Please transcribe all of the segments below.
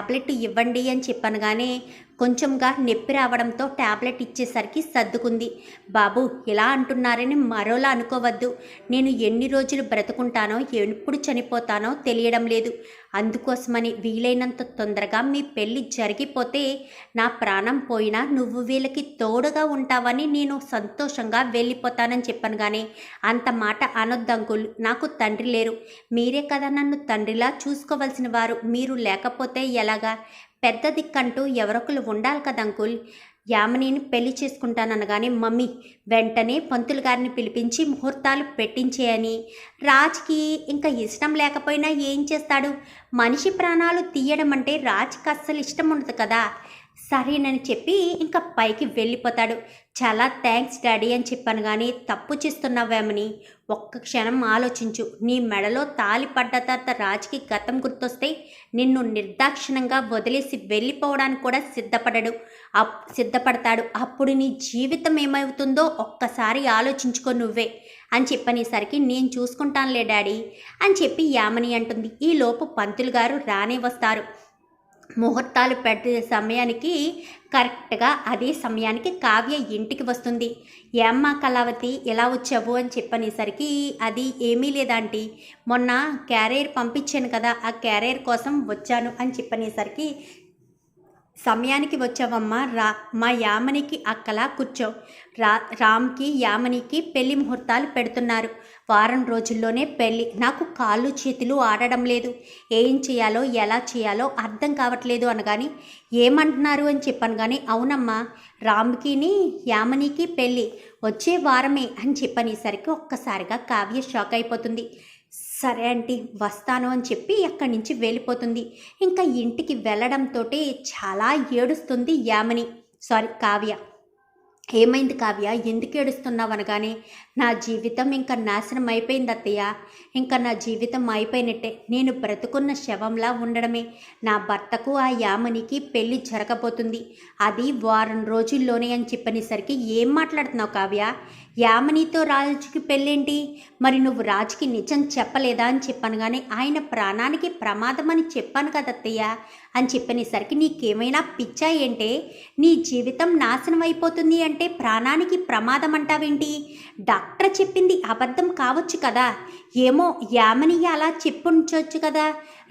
Tablet ఇవ్వండి అని చెప్పాను కానీ కొంచెంగా నొప్పి రావడంతో ట్యాబ్లెట్ ఇచ్చేసరికి సర్దుకుంది. బాబు ఇలా అంటున్నారని మరోలా అనుకోవద్దు. నేను ఎన్ని రోజులు బ్రతుకుంటానో ఎప్పుడు చనిపోతానో తెలియడం లేదు. అందుకోసమని వీలైనంత తొందరగా మీ పెళ్ళి జరిగిపోతే నా ప్రాణం పోయినా నువ్వు వీళ్ళకి తోడుగా ఉంటావని నేను సంతోషంగా వెళ్ళిపోతానని చెప్పాను కానీ అంత మాట అనొద్దంకుల్ నాకు తండ్రి లేరు. మీరే కదా నన్ను తండ్రిలా చూసుకోవలసిన వారు. మీరు లేకపోతే ఎలాగా? పెద్ద దిక్కంటూ ఎవరొకరు ఉండాలి కదా అంకుల్? యామినిని పెళ్ళి చేసుకుంటాననగానే మమ్మీ వెంటనే పంతులు గారిని పిలిపించి ముహూర్తాలు పెట్టించేయని రాజ్కి ఇంకా ఇష్టం లేకపోయినా ఏం చేస్తాడు? మనిషి ప్రాణాలు తీయడం అంటే రాజ్కి అస్సలు ఇష్టం ఉండదు కదా. సరేనని చెప్పి ఇంకా పైకి వెళ్ళిపోతాడు. చాలా థ్యాంక్స్ డాడీ అని చెప్పాను కానీ తప్పు చేస్తున్నావేమని ఒక్క క్షణం ఆలోచించు. నీ మెడలో తాలి పడ్డ తర్వాత రాజుకి గతం గుర్తొస్తే నిన్ను నిర్దాక్షిణంగా వదిలేసి వెళ్ళిపోవడానికి కూడా సిద్ధపడడు. అప్ సిద్ధపడతాడు. అప్పుడు నీ జీవితం ఏమవుతుందో ఒక్కసారి ఆలోచించుకో నువ్వే అని చెప్పనేసరికి నేను చూసుకుంటానులే డాడీ అని చెప్పి యామని అంటుంది. ఈలోపు పంతులు గారు రానే వస్తారు. ముహూర్తాలు పెట్టే సమయానికి కరెక్ట్గా అదే సమయానికి కావ్య ఇంటికి వస్తుంది. ఏమ్మా కళావతి ఎలా వచ్చావు అని చెప్పనేసరికి అది ఏమీ లేదంటీ. మొన్న క్యారియర్ పంపించాను కదా ఆ క్యారియర్ కోసం వచ్చాను అని చెప్పనేసరికి సమయానికి వచ్చావమ్మా రా. మా యామనికి అక్కలా కూర్చో రా రామ్కి యామనికి పెళ్ళి ముహూర్తాలు పెడుతున్నారు. వారం రోజుల్లోనే పెళ్ళి నాకు కాళ్ళు చేతులు ఆడడం లేదు. ఏం చేయాలో ఎలా చేయాలో అర్థం కావట్లేదు అనగాని ఏమంటున్నారు అని చెప్పాను కానీ అవునమ్మా రామ్కిని యామనికి పెళ్ళి వచ్చే వారమే అని చెప్పనేసరికి ఒక్కసారిగా కావ్య షాక్ అయిపోతుంది. సరే ఆంటీ వస్తాను అని చెప్పి అక్కడి నుంచి వెళ్ళిపోతుంది. ఇంకా ఇంటికి వెళ్ళడంతో చాలా ఏడుస్తుంది యామిని. సారీ కావ్య. ఏమైంది కావ్య? ఎందుకు ఏడుస్తున్నావు అనగానే నా జీవితం ఇంకా నాశనం అయిపోయింది అత్తయ్య. ఇంకా నా జీవితం అయిపోయినట్టే. నేను బ్రతుకున్న శవంలా ఉండడమే. నా భర్తకు ఆ యామనికి పెళ్ళి జరగబోతుంది. అది వారం రోజుల్లోనే అని చెప్పనేసరికి ఏం మాట్లాడుతున్నావు కావ్య? యామనితో రాజుకి పెళ్ళేంటి? మరి నువ్వు రాజుకి నిజం చెప్పలేదా అని చెప్పాను కానీ ఆయన ప్రాణానికి ప్రమాదం అని చెప్పాను కదా అత్తయ్య. అని చెప్పనేసరికి నీకేమైనా పిచ్చా ఏంటే? నీ జీవితం నాశనం అయిపోతుంది అంటే ప్రాణానికి ప్రమాదం అంటావేంటి డాక్టర్ చెప్పింది అబద్ధం కావచ్చు కదా. ఏమో యామని అలా చెప్పుంచవచ్చు కదా.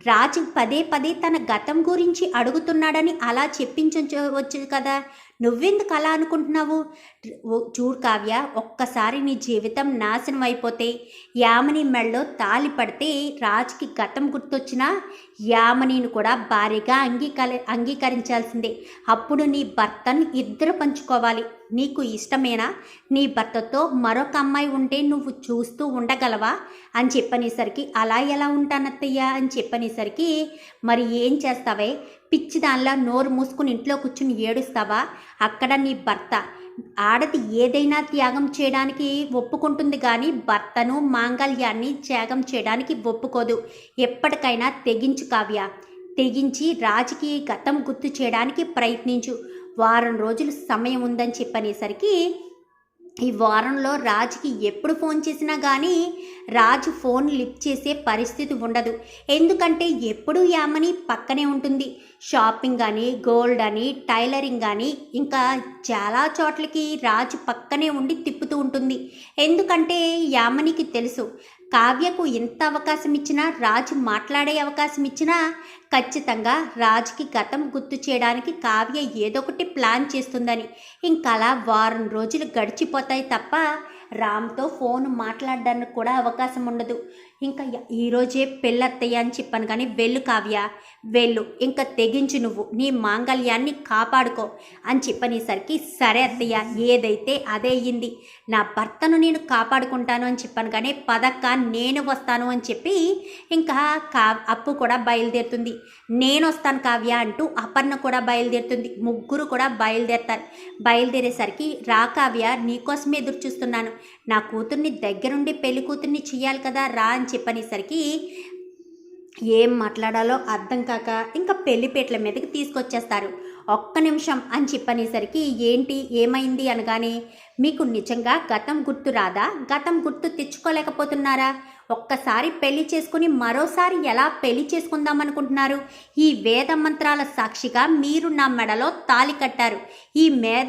రాజు పదే పదే తన గతం గురించి అడుగుతున్నాడని అలా చెప్పించవచ్చు కదా. నువ్వెందుకు అలా అనుకుంటున్నావు? చూడు కావ్య ఒక్కసారి నీ జీవితం నాశనం అయిపోతే యామని మెళ్ళలో తాలి పడితే రాజుకి గతం గుర్తొచ్చినా యామనిని కూడా భారీగా అంగీకరి అంగీకరించాల్సిందే. అప్పుడు నీ భర్తను ఇద్దరు పంచుకోవాలి. నీకు ఇష్టమేనా? నీ భర్తతో మరొక అమ్మాయి ఉంటే నువ్వు చూస్తూ ఉండగలవా? అని చెప్పనేసరికి అలా ఎలా ఉంటానత్తయ్యా? అని చెప్పనేసరికి మరి ఏం చేస్తావే? పిచ్చి దానిలా నోరు మూసుకుని ఇంట్లో కూర్చుని ఏడుస్తావా? అక్కడ నీ భర్త ఆడది ఏదైనా త్యాగం చేయడానికి ఒప్పుకుంటుంది కానీ భర్తను మాంగళ్యాన్ని త్యాగం చేయడానికి ఒప్పుకోదు. ఎప్పటికైనా తెగించు కావ్య. తెగించి రాజకీయ గతం గుర్తు చేయడానికి ప్రయత్నించు. వారం రోజులు సమయం ఉందని చెప్పనేసరికి ఈ వారంలో రాజుకి ఎప్పుడు ఫోన్ చేసినా కానీ రాజు ఫోన్ లిఫ్ట్ చేసే పరిస్థితి ఉండదు. ఎందుకంటే ఎప్పుడూ యామని పక్కనే ఉంటుంది. షాపింగ్ అని గోల్డ్ అని టైలరింగ్ అని ఇంకా చాలా చోట్లకి రాజు పక్కనే ఉండి తిప్పుతూ ఉంటుంది. ఎందుకంటే యామనికి తెలుసు కావ్యకు ఎంత అవకాశం ఇచ్చినా రాజు మాట్లాడే అవకాశం ఇచ్చినా ఖచ్చితంగా రాజుకి గతం గుర్తు చేయడానికి కావ్య ఏదో ఒకటి ప్లాన్ చేస్తుందని. ఇంకా అలా వారం రోజులు గడిచిపోతాయి తప్ప రామ్తో ఫోన్ మాట్లాడడానికి కూడా అవకాశం ఉండదు. ఇంకా ఈరోజే పెళ్ళత్తయ్య అని చెప్పాను కానీ వెళ్ళు కావ్య వెళ్ళు. ఇంకా తెగించు నువ్వు. నీ మాంగళ్యాన్ని కాపాడుకో అని చెప్పనేసరికి సరే అత్తయ్య ఏదైతే అదే అయ్యింది. నా భర్తను నేను కాపాడుకుంటాను అని చెప్పాను కానీ పదక్క నేను వస్తాను అని చెప్పి ఇంకా కా అప్పు కూడా బయలుదేరుతుంది. నేను వస్తాను కావ్య అంటూ అపర్ణ కూడా బయలుదేరుతుంది. ముగ్గురు కూడా బయలుదేరుతారు. బయలుదేరేసరికి రా కావ్య నీకోసమే ఎదురు చూస్తున్నాను నా కూతుర్ని దగ్గరుండి పెళ్ళి కూతుర్ని చెయ్యాలి కదా రా అని చెప్పనేసరికి ఏం మాట్లాడాలో అర్థం కాక ఇంకా పెళ్ళిపేటల మీదకి తీసుకొచ్చేస్తారు. ఒక్క నిమిషం అని చెప్పనేసరికి ఏంటి ఏమైంది అనగానే మీకు నిజంగా గతం గుర్తు రాదా? గతం గుర్తు తెచ్చుకోలేకపోతున్నారా? ఒక్కసారి పెళ్ళి చేసుకుని మరోసారి ఎలా పెళ్ళి చేసుకుందాం అనుకుంటున్నారు ఈ వేద మంత్రాల సాక్షిగా మీరు నా మెడలో తాలి కట్టారు. ఈ మేద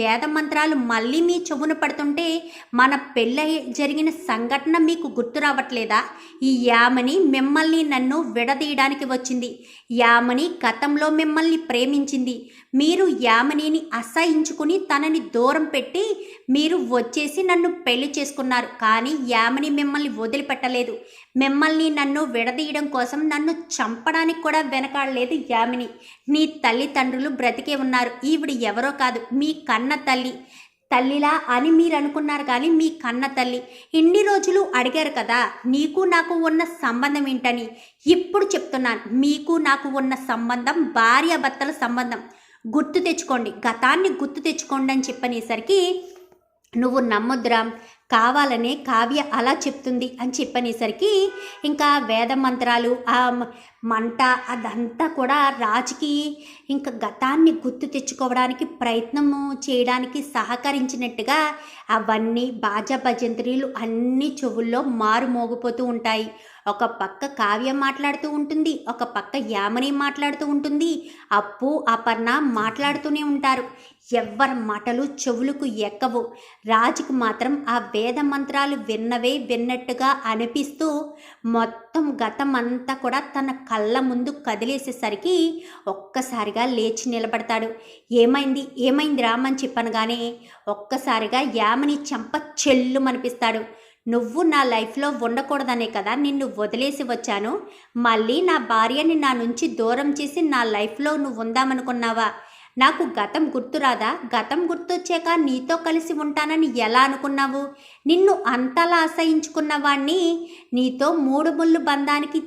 వేద మంత్రాలు మళ్ళీ మీ చెవున పడుతుంటే మన పెళ్ళి జరిగిన సంఘటన మీకు గుర్తు రావట్లేదా? ఈ యామని మిమ్మల్ని నన్ను విడదీయడానికి వచ్చింది. యామని గతంలో మిమ్మల్ని ప్రేమించింది. మీరు యామనిని అసహించుకుని తనని దూరం పెట్టి మీరు వచ్చేసి నన్ను పెళ్ళి చేసుకున్నారు. కానీ యామని మిమ్మల్ని వదిలిపెట్టలేదు. మిమ్మల్ని నన్ను విడదీయడం కోసం నన్ను చంపడానికి కూడా వెనకాడలేదు యామిని. నీ తల్లిదండ్రులు బ్రతికే ఉన్నారు. ఈవిడ ఎవరో కాదు. మీ కన్న తల్లి. తల్లిలా అని మీరు అనుకున్నారు కానీ మీ కన్న తల్లి. ఇన్ని రోజులు అడిగారు కదా నీకు నాకు ఉన్న సంబంధం ఏంటని. ఇప్పుడు చెప్తున్నాను మీకు నాకు ఉన్న సంబంధం భార్యాభర్తల సంబంధం. గుర్తు తెచ్చుకోండి. గతాన్ని గుర్తు తెచ్చుకోండి అని చెప్పనేసరికి నువ్వు నమ్మొద్దురా. కావాలనే కావ్య అలా చెప్తుంది అని చెప్పనేసరికి ఇంకా వేద మంత్రాలు ఆ మంట అదంతా కూడా రాజుకి ఇంకా గతాన్ని గుర్తు తెచ్చుకోవడానికి ప్రయత్నము చేయడానికి సహకరించినట్టుగా అవన్నీ బాజా భజంత్రీలు అన్ని చెవుల్లో మారు మోగిపోతూ ఉంటాయి. ఒక పక్క కావ్యం మాట్లాడుతూ ఉంటుంది ఒక పక్క యామని మాట్లాడుతూ ఉంటుంది అప్పు అపర్ణ మాట్లాడుతూనే ఉంటారు. ఎవ్వరి మాటలు చెవులకు ఎక్కవు. రాజుకు మాత్రం ఆ వేద మంత్రాలు విన్నవే విన్నట్టుగా అనిపిస్తూ మొత్తం గతం అంతా కూడా తన కళ్ళ ముందు కదిలేసేసరికి ఒక్కసారిగా లేచి నిలబడతాడు. ఏమైంది? ఏమైంది రామని చెప్పనగానే ఒక్కసారిగా యామని చెంప చెల్లు అనిపిస్తాడు నువ్వు నా లైఫ్లో ఉండకూడదనే కదా నిన్ను వదిలేసి వచ్చాను. మళ్ళీ నా భార్యని నా నుంచి దూరం చేసి నా లైఫ్లో నువ్వు ఉందామనుకున్నావా? నాకు గతం గుర్తురాదా? గతం గుర్తొచ్చాక నీతో కలిసి ఉంటానని ఎలా అనుకున్నావు? నిన్ను అంతలా అసహించుకున్న వాణ్ణి నీతో మూడు ముళ్ళు బంధానికి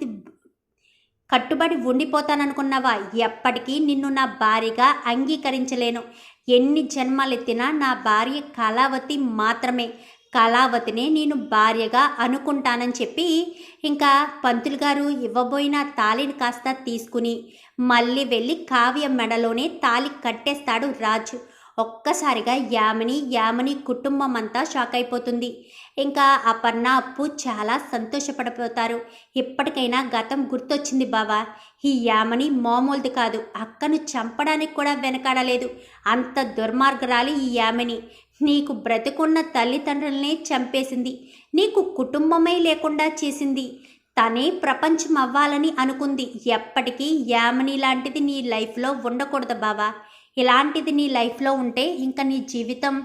కట్టుబడి ఉండిపోతాననుకున్నావా? ఎప్పటికీ నిన్ను నా భార్యగా అంగీకరించలేను. ఎన్ని జన్మలెత్తినా నా భార్య కళావతి మాత్రమే. కళావతినే నేను భార్యగా అనుకుంటానని చెప్పి ఇంకా పంతులు గారు ఇవ్వబోయిన తాళిని కాస్త తీసుకుని మళ్ళీ వెళ్ళి కావ్య మెడలోనే తాళి కట్టేస్తాడు రాజు. ఒక్కసారిగా యామిని యామిని కుటుంబం అంతా షాక్ అయిపోతుంది. ఇంకా అపర్ణ అప్పు చాలా సంతోషపడిపోతారు. ఇప్పటికైనా గతం గుర్తొచ్చింది బావా. ఈ యామని మామూలుది కాదు. అక్కను చంపడానికి కూడా వెనకాడలేదు. అంత దుర్మార్గురాలి ఈ యామిని. నీకు బ్రతికున్న తల్లిదండ్రులనే చంపేసింది. నీకు కుటుంబమే లేకుండా చేసింది. తనే ప్రపంచం అవ్వాలని అనుకుంది. ఎప్పటికీ యామిని లాంటిది నీ లైఫ్లో ఉండకూడదు బావా. ఇలాంటిది నీ లైఫ్లో ఉంటే ఇంకా నీ జీవితం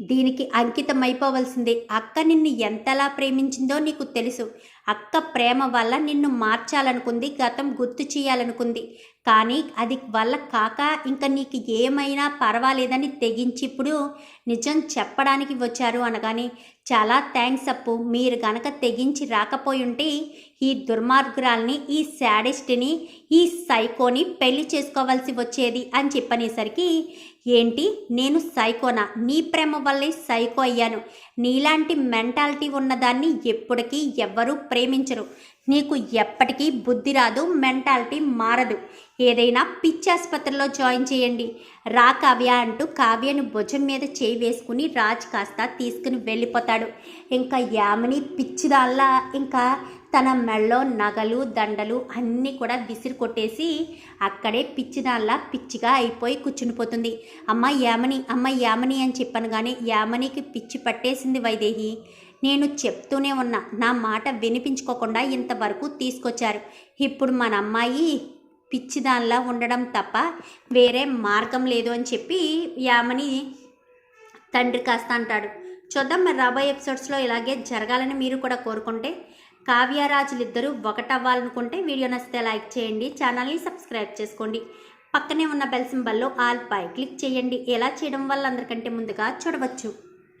దీనికి అంకితం అయిపోవలసిందే అక్క నిన్ను ఎంతలా ప్రేమించిందో నీకు తెలుసు. అక్క ప్రేమ వల్ల నిన్ను మార్చాలనుకుంది గతం గుర్తు చేయాలనుకుంది. కానీ అది వల్ల కాక ఇంకా నీకు ఏమైనా పర్వాలేదని తెగించి ఇప్పుడు నిజం చెప్పడానికి వచ్చారు అనగానే చాలా థ్యాంక్స్ అప్పు. మీరు గనక తెగించి రాకపోయి ఉంటే ఈ దుర్మార్గురాల్ని ఈ శాడిస్ట్ని ఈ సైకోని పెళ్ళి చేసుకోవాల్సి వచ్చేది అని చెప్పనేసరికి ఏంటి? నేను సైకోనా? నీ ప్రేమ వల్లే సైకో అయ్యాను. నీలాంటి మెంటాలిటీ ఉన్నదాన్ని ఎప్పటికీ ఎవ్వరూ ప్రేమించరు. నీకు ఎప్పటికీ బుద్ధి రాదు మెంటాలిటీ మారదు. ఏదైనా పిచ్చి ఆసుపత్రిలో జాయిన్ చేయండి. రా కావ్య అంటూ కావ్యను భుజం మీద చేయి వేసుకుని రాజ్ కాస్త తీసుకుని వెళ్ళిపోతాడు. ఇంకా యామిని పిచ్చిదాల్లా ఇంకా తన మెళ్ళో నగలు దండలు అన్నీ కూడా విసిరి కొట్టేసి అక్కడే పిచ్చిదాల్లా పిచ్చిగా అయిపోయి కూర్చునిపోతుంది అమ్మ యామని అమ్మ యామని అని చెప్పాను కానీ యామనికి పిచ్చి పట్టేసింది వైదేహి. నేను చెప్తూనే ఉన్నా నా మాట వినిపించుకోకుండా ఇంతవరకు తీసుకొచ్చారు. ఇప్పుడు మన అమ్మాయి పిచ్చిదానిలా ఉండడం తప్ప వేరే మార్గం లేదు అని చెప్పి యామని తండ్రి కాస్త అంటాడు. చూద్దాం మరి రాబోయే ఎపిసోడ్స్లో ఇలాగే జరగాలని మీరు కూడా కోరుకుంటే కావ్యరాజులిద్దరూ ఒకటవ్వాలనుకుంటే వీడియో నచ్చితే లైక్ చేయండి ఛానల్ని సబ్స్క్రైబ్ చేసుకోండి. పక్కనే ఉన్న బెల్ సింబల్లో ఆల్ పై క్లిక్ చేయండి. ఎలా చేయడం వల్ల అందరికంటే ముందుగా చూడవచ్చు.